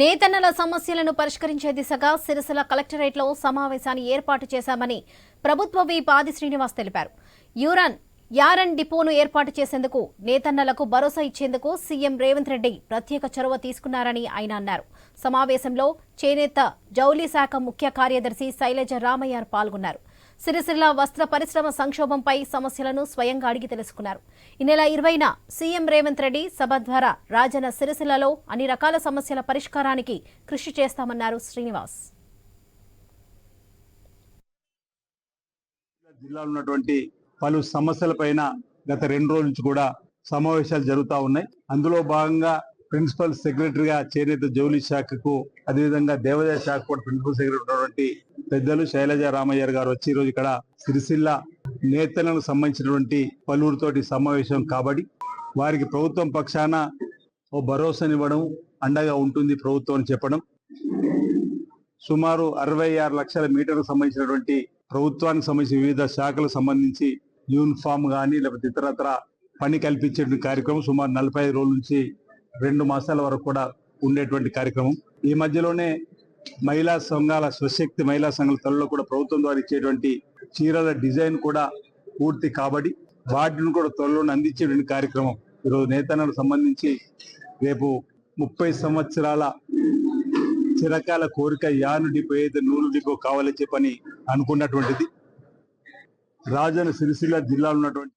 నేతన్నల సమస్యలను పరిష్కరించే దిశగా సిరిసిల కలెక్టరేట్లో సమావేశాన్ని ఏర్పాటు చేశామని ప్రభుత్వ వీప్ పాది శ్రీనివాస్ తెలిపారు. యూరన్ యారన్ డిపోను ఏర్పాటు చేసేందుకు నేతన్నలకు భరోసా ఇచ్చేందుకు సీఎం రేవంత్ రెడ్డి ప్రత్యేక చొరవ తీసుకున్నారని ఆయన అన్నారు. సమావేశంలో చేనేత జౌలీ శాఖ ముఖ్య కార్యదర్శి శైలజ రామయ్య పాల్గొన్నారు. సిరిసిల్ల వస్త్ర పరిశ్రమ సంక్షోభంపై సమస్యలను స్వయంగా అడిగి తెలుసుకున్నారు. ఈ నెల ఇరవైన సీఎం రేవంత్ రెడ్డి సభ ద్వారా రాజన్న సిరిసిల్లలో అన్ని రకాల సమస్యల పరిష్కారానికి కృషి చేస్తామన్నారు శ్రీనివాస్. జిల్లాలో ఉన్నటువంటి పలు సమస్యలపైన గత రెండు రోజుల నుంచి కూడా సమావేశాలు జరుగుతూ ఉన్నాయి. అందులో భాగంగా ప్రిన్సిపల్ సెక్రటరీగా చేనేత జౌలి శాఖకు అదేవిధంగా దేవాదాయ శాఖ కూడా ప్రిన్సిపల్ సెక్రటరీ ఉన్నటువంటి పెద్దలు శైలజ రామయ్యర్ గారు వచ్చి ఈ రోజు ఇక్కడ సిరిసిల్ల నేతలకు సంబంధించినటువంటి పలువురితోటి సమావేశం కాబట్టి వారికి ప్రభుత్వం పక్షాన ఓ భరోసానివ్వడం అండగా ఉంటుంది ప్రభుత్వం అని చెప్పడం. సుమారు అరవై ఆరు లక్షల మీటర్లకు సంబంధించినటువంటి ప్రభుత్వానికి సంబంధించిన వివిధ శాఖలకు సంబంధించి యూనిఫామ్ కానీ లేకపోతే ఇతరత్ర పని కల్పించే కార్యక్రమం సుమారు నలభై ఐదు రోజుల నుంచి రెండు మాసాల వరకు కూడా ఉండేటువంటి కార్యక్రమం. ఈ మధ్యలోనే మహిళా సంఘాల స్వశక్తి మహిళా సంఘాల తలలో కూడా ప్రభుత్వం ద్వారా ఇచ్చేటువంటి చీరల డిజైన్ కూడా పూర్తి కాబట్టి వాటిని కూడా త్వరలో అందించేటువంటి కార్యక్రమం. ఈరోజు నేతన్నకు సంబంధించి రేపు ముప్పై సంవత్సరాల చిరకాల కోరిక యాను డిపో అయితే నూలు డిపో కావాలని చెప్పని అనుకున్నటువంటిది. రాజన సిరిసిల్ల జిల్లాలో ఉన్నటువంటి